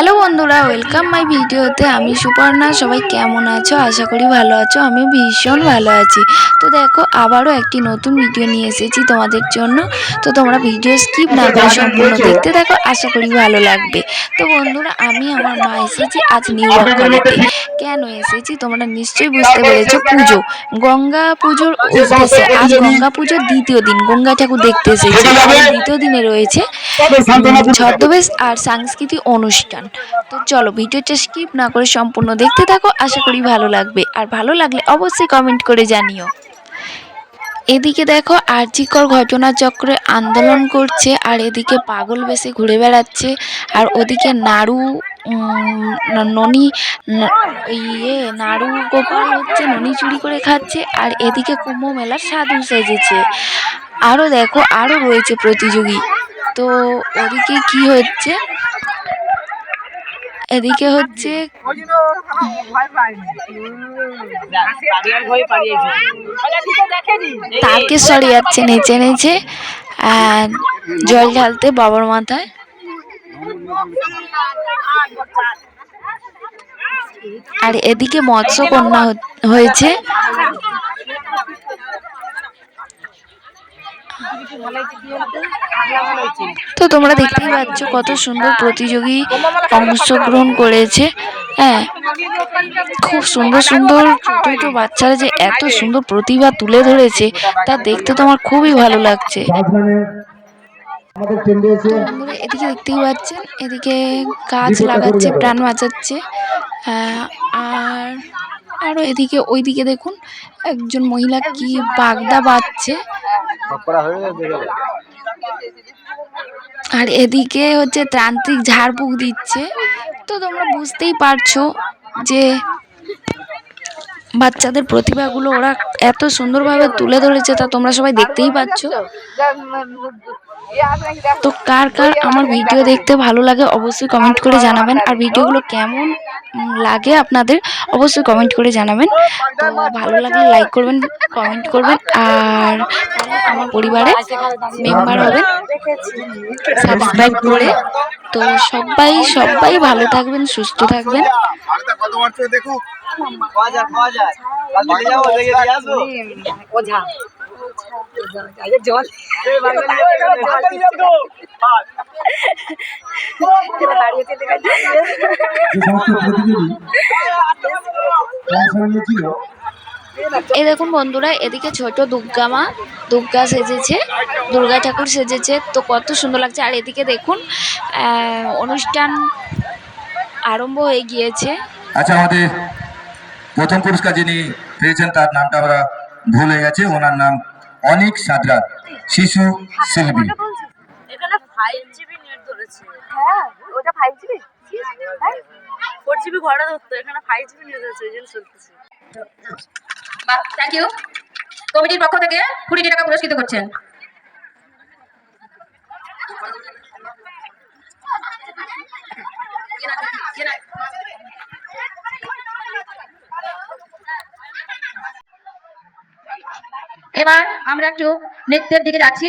Hello বন্ধুরা welcome my ভিডিওতে আমি সুপর্ণা সবাই কেমন আছো? আশা করি ভালো আছো। আমি ভীষণ ভালো আছি। তো দেখো আবারও একটি নতুন ভিডিও নিয়ে এসেছি তোমাদের জন্য। তো তোমরা ভিডিও স্কিপ না করে সম্পূর্ণ দেখতে দেখো আশা করি ভালো লাগবে। তো বন্ধুরা আমি আমার মা এসেছি আজ নিউ বকখালিতে কেন এসেছি? তোমরা নিশ্চয়ই বুঝতে পেরেছ পুজো। গঙ্গা পুজোর উদ্দেশ্যে। আজ গঙ্গা পুজোর দ্বিতীয় দিন গঙ্গা ঠাকুর দেখতে এসেছি। দ্বিতীয় দিনে রয়েছে ছদ্মবেশ আর সাংস্কৃতিক অনুষ্ঠান। তো চলো ভিডিওটা স্কিপ না করে সম্পূর্ণ দেখতে থাকো, আশা করি ভালো লাগবে। আর ভালো লাগলে অবশ্যই কমেন্ট করে জানিও। এদিকে দেখো আর্জিকর ঘটনাচক্রে আন্দোলন করছে, আর এদিকে পাগল বেশে ঘুরে বেড়াচ্ছে, আর ওদিকে নাড়ু ননি ইয়ে নাড়ু গোপাল হচ্ছে ননি চুরি করে খাচ্ছে, আর এদিকে কুম্ভ মেলার সাধু সেজেছে। আরও দেখো আরও রয়েছে প্রতিযোগী। তো ওদিকে কি হচ্ছে? এদিকে হচ্ছে তারকেশ্বরে যাচ্ছে নেচে নেচে আর জল ঢালতে বাবার মাথায়। আর এদিকে মৎস্য কন্যা হয়েছে তো তোমরা দেখতেই পাচ্ছ কত সুন্দর প্রতিযোগী অংশগ্রহণ করেছে। হ্যাঁ। খুব সুন্দর সুন্দর ছোট ছোট বাচ্চারা যে এত সুন্দর প্রতিভা তুলে ধরেছে তা দেখতে তো আমার খুবই ভালো লাগছে। এদিকে দেখতেই পাচ্ছেন এদিকে গাছ লাগাচ্ছে প্রাণ বাঁচাচ্ছে। আর আরও এদিকে ওইদিকে দেখুন, একজন মহিলা কি বাগদা বাঁধছে। আর এদিকে হচ্ছে তান্ত্রিক ঝাড়ফুঁক দিচ্ছে। তো তোমরা বুঝতেই পারছ যে বাচ্চাদের প্রতিভাগুলো ওরা এত সুন্দরভাবে তুলে ধরেছে তা তোমরা সবাই দেখতেই পাচ্ছ। তো কার কার আমার ভিডিও দেখতে ভালো লাগে অবশ্যই কমেন্ট করে জানাবেন। আর ভিডিওগুলো কেমন লাগে আপনাদের অবশ্যই কমেন্ট করে জানাবেন। তো ভালো লাগলে লাইক করবেন কমেন্ট করবেন আর আমার পরিবারে মেম্বার হবেন সাবস্ক্রাইব করে। তো সবাই সবাই ভালো থাকবেন সুস্থ থাকবেন। জল এই যে সমস্ত প্রতিযোগী অংশ নিয়েছিল এই দেখুন বন্ধুরা এদিকে ছোট দুর্গা মা দুর্গা সেজেছে দুর্গা ঠাকুর সেজেছে তো কত সুন্দর লাগছে। আর এদিকে দেখুন অনুষ্ঠান আরম্ভ হয়ে গিয়েছে। আচ্ছা আমাদের প্রথম পুরস্কার যিনি পেয়েছেন তার নামটা আমরা ভুলে গেছে। ওনার নাম অনিক সাদরা শিশু শিল্পী। এখানে ফাইভ জিবি নেট ধরেছে হ্যাঁ ওটা ফাইভ জিবি ফোর জিবি ঘরে ধরতো এখানে ফাইভ জিবি নেট ধরেছে ওই জন্য চলতেছে। থ্যাংক ইউ কমিটির পক্ষ থেকে কুড়িটি টাকা পুরস্কৃত করছেন। এবার আমরা একটু নৃত্যের দিকে যাচ্ছি।